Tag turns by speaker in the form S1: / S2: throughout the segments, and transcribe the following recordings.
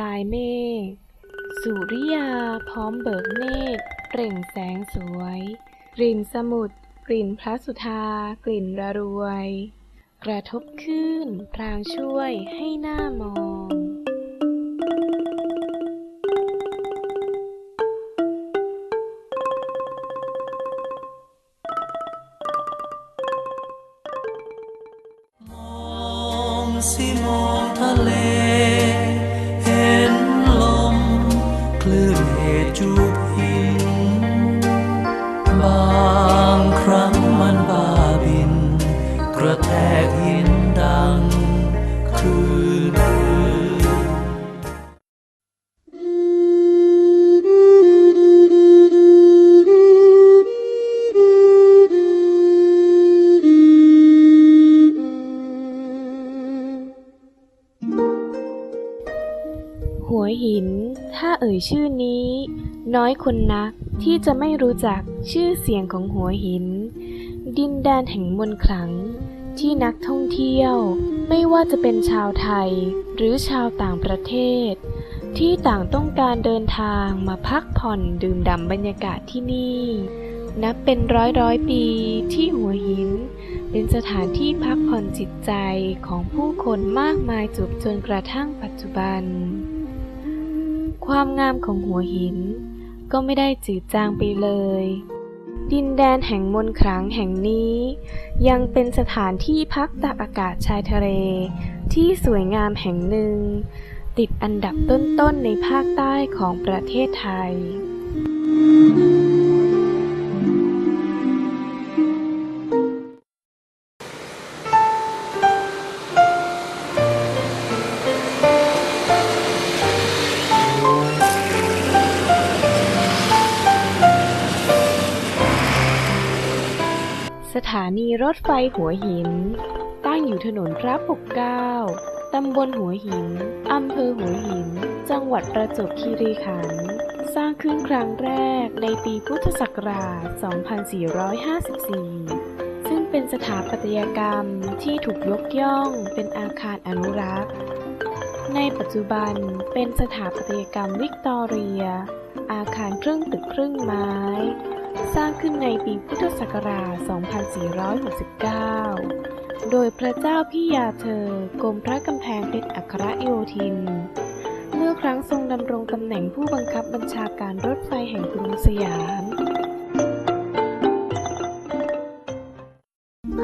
S1: ลายเมฆสุริยาพร้อมเบิกเนตรเปล่งแสงสวย กลิ่นสมุทรกลิ่นพระสุธา กลิ่นระรวย กระทบขึ้นพรางช่วยให้หน้ามอง
S2: มองสิมองทะเล
S1: ยชื่อนี้ น้อยคนนักที่จะไม่รู้จักชื่อเสียงของหัวหิน ดินแดนแห่งมนต์ขลัง ที่นักท่องเที่ยว ไม่ว่าจะเป็นชาวไทยหรือชาวต่างประเทศ ที่ต่างต้องการเดินทางมาพักผ่อนดื่มด่ำบรรยากาศที่นี่ นับเป็นร้อยร้อยปีที่หัวหิน เป็นสถานที่พักผ่อนจิตใจของผู้คนมากมายจวบจนกระทั่งปัจจุบัน ความงามของหัวหิน ก็ไม่ได้จืดจางไปเลย ดินแดนแห่งมนครังแห่งนี้ ยังเป็นสถานที่พักตากอากาศชายทะเล ที่สวยงามแห่งหนึ่ง ติดอันดับต้นๆในภาคใต้ของประเทศไทยานีรถไฟหัวหิน ตั้งอยู่ถนนพระปกเกล้า ตำบลหัวหิน อำเภอหัวหิน จังหวัดประจวบคีรีขันธ์ สร้างขึ้นครั้งแรกในปีพุทธศักราช 2454 ซึ่งเป็นสถาปัตยกรรมที่ถูกยกย่องเป็นอาคารอนุรักษ์ ในปัจจุบันเป็นสถาปัตยกรรมวิกตอเรีย อาคารครึ่งตึกครึ่งไม้ สร้างขึ้นในปีพุทธศักราช 2469 โดยพระเจ้าพี่ยาเธอกรมพระกำแพงเพชรอัครโยธิน เมื่อครั้งทรงดำรงตำแหน่งผู้บังคับบัญชาการรถไฟแห่งกรุงสยาม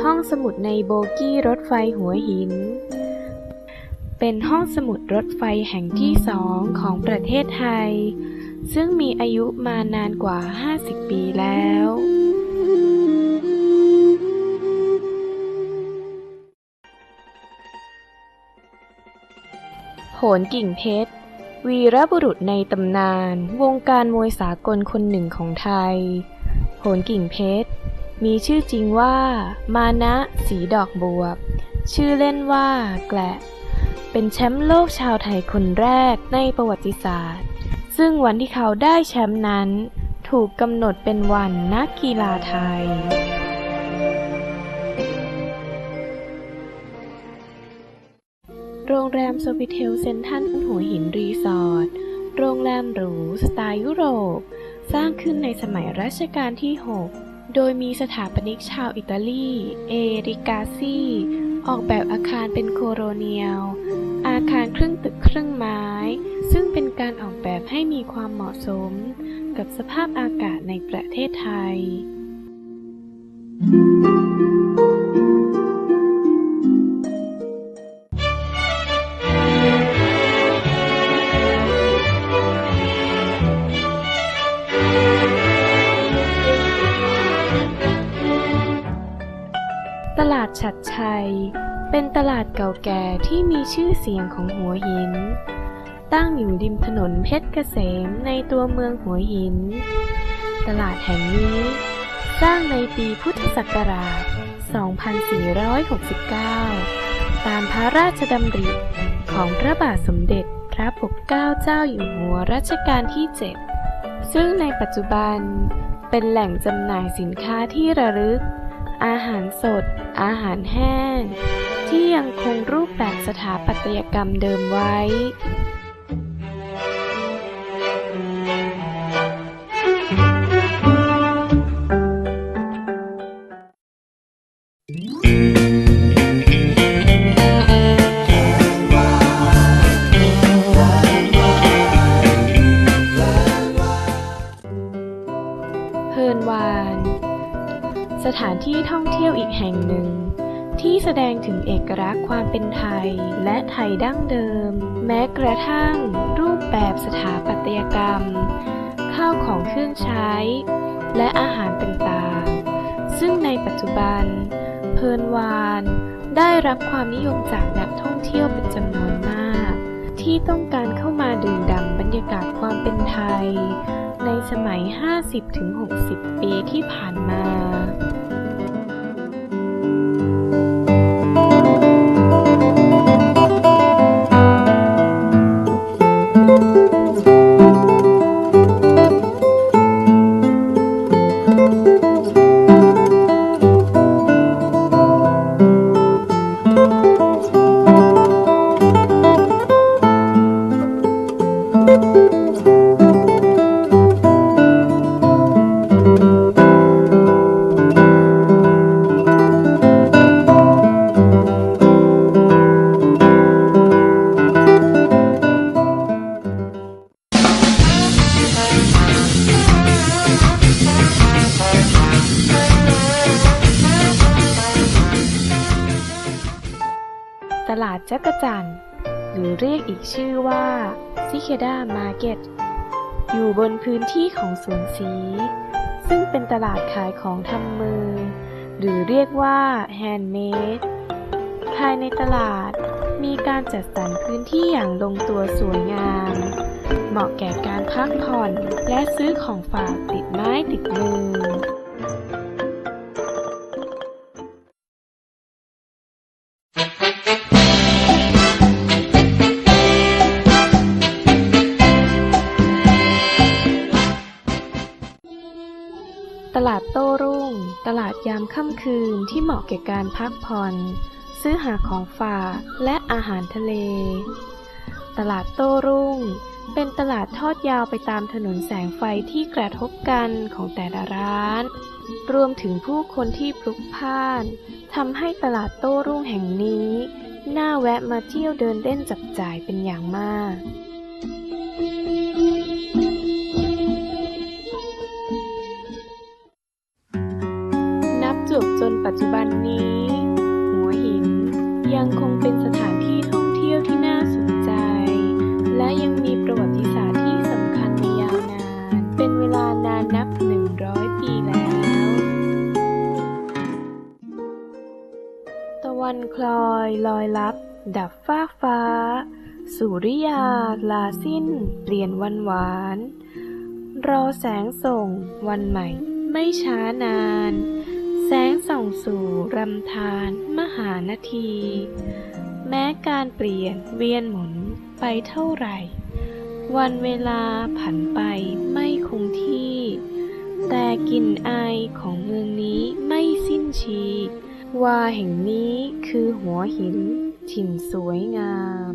S1: ห้องสมุดในโบกี้รถไฟหัวหิน เป็นห้องสมุดรถไฟแห่งที่สองของประเทศไทย ซึ่งมีอายุมานานกว่า 50 ปีแล้วโหนกิ่งเพชร วีรบุรุษในตำนาน วงการมวยสากลคนหนึ่งของไทยโหนกิ่งเพชร มีชื่อจริงว่า มานะสีดอกบวบ ชื่อเล่นว่าแกละ เป็นแชมป์โลกชาวไทยคนแรกในประวัติศาสตร์ ซึ่งวันที่เขาได้แชมป์นั้น ถูกกำหนดเป็นวันนักกีฬาไทยโรงแรมโซฟิเทลเซนทันหัวหินรีสอร์ท โรงแรมหรูสไตล์ยุโรป สร้างขึ้นในสมัยรัชกาลที่ 6 โดยมีสถาปนิกชาวอิตาลี เอริกาซี ออกแบบอาคารเป็นโคโรเนียล อาคารครึ่งตึกครึ่งไม้ ซึ่งเป็นการออกแบบให้มีความเหมาะสม กับสภาพอากาศในประเทศไทย ฉัดชัย เป็นตลาดเก่าแก่ที่มีชื่อเสียงของหัวหิน ตั้งอยู่ริมถนนเพชรเกษมในตัวเมืองหัวหิน ตลาดแห่งนี้ สร้างในปีพุทธศักราช 2469 ตามพระราชดำริของพระบาทสมเด็จพระปกเกล้าเจ้าอยู่หัวรัชกาลที่ 7 ซึ่งในปัจจุบันเป็นแหล่งจำหน่ายสินค้าที่ระลึก อาหารสด อาหารแห้ง ที่ยังคงรูปแบบสถาปัตยกรรมเดิมไว้ ถึงเอกลักษณ์ความเป็นไทย และไทยดั้งเดิม แม้กระทั่งรูปแบบสถาปัตยกรรม ข้าวของเครื่องใช้ และอาหารต่างๆ ซึ่งในปัจจุบัน เพลินวาน ได้รับความนิยมจากนักท่องเที่ยวเป็นจำนวนมาก ที่ต้องการเข้ามาดื่มด่ำบรรยากาศความเป็นไทย ในสมัย 50-60 ปีที่ผ่านมาาดจักรจันหรือเรียกอีกชื่อว่าซิเคดามาร์เก็ตอยู่บนพื้นที่ของสวนสี ซึ่งเป็นตลาดขายของทำมือ หรือเรียกว่าแฮนด์เมดภายในตลาดมีการจัดสรรพื้นที่อย่างลงตัวสวยงาม เหมาะแก่การพักผ่อนและซื้อของฝากติดไม้ติดมือ ตลาดโต้รุ่ง ตลาดยามค่ำคืนที่เหมาะแก่การพักผ่อน ซื้อหาของฝากและอาหารทะเล ตลาดโต้รุ่ง เป็นตลาดทอดยาวไปตามถนนแสงไฟที่กระทบกันของแต่ละร้าน รวมถึงผู้คนที่พลุกพล่านทำให้ตลาดโต้รุ่งแห่งนี้ น่าแวะมาเที่ยวเดินเล่นจับจ่ายเป็นอย่างมาก จนปัจจุบันนี้ หัวหินยังคงเป็นสถานที่ท่องเที่ยวที่น่าสนใจ และยังมีประวัติศาสตร์ที่สำคัญมายาวนาน เป็นเวลานานนับ 100 ปีแล้ว ตะวันคลอยลอยลับ ดับฟ้าฟ้า สุริยา ลาสิ้น เปลี่ยนวันหวาน รอแสงส่ง วันใหม่ ไม่ช้านาน แสงส่องสู่รำธารมหานาที แม้การเปลี่ยนเวียนหมุนไปเท่าไหร่ วันเวลาผันไปไม่คงที่ แต่กลิ่นอายของเมืองนี้ไม่สิ้นชี ว่าแห่งนี้คือหัวหินถิ่นสวยงาม